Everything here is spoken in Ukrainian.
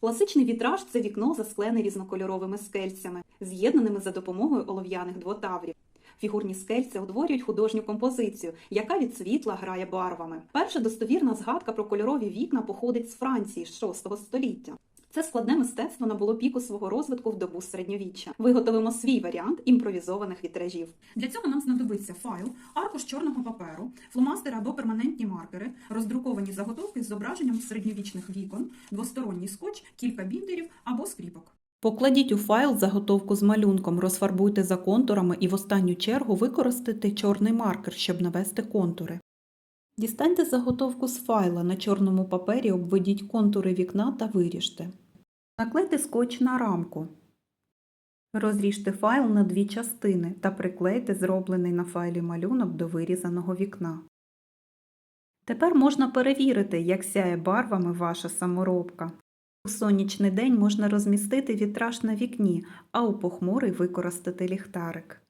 Класичний вітраж це вікно засклене різнокольоровими скельцями, з'єднаними за допомогою олов'яних двотаврів. Фігурні скельця утворюють художню композицію, яка від світла грає барвами. Перша достовірна згадка про кольорові вікна походить з Франції з 6 століття. Це складне мистецтво набуло піку свого розвитку в добу середньовіччя. Виготовимо свій варіант імпровізованих вітражів. Для цього нам знадобиться файл, аркуш чорного паперу, фломастери або перманентні маркери, роздруковані заготовки з зображенням середньовічних вікон, двосторонній скотч, кілька біндерів або скріпок. Покладіть у файл заготовку з малюнком, розфарбуйте за контурами і в останню чергу використайте чорний маркер, щоб навести контури. Дістаньте заготовку з файла на чорному папері, обведіть контури вікна та виріжте. Наклейте скотч на рамку. Розріжте файл на дві частини та приклейте зроблений на файлі малюнок до вирізаного вікна. Тепер можна перевірити, як сяє барвами ваша саморобка. У сонячний день можна розмістити вітраж на вікні, а у похмурий використати ліхтарик.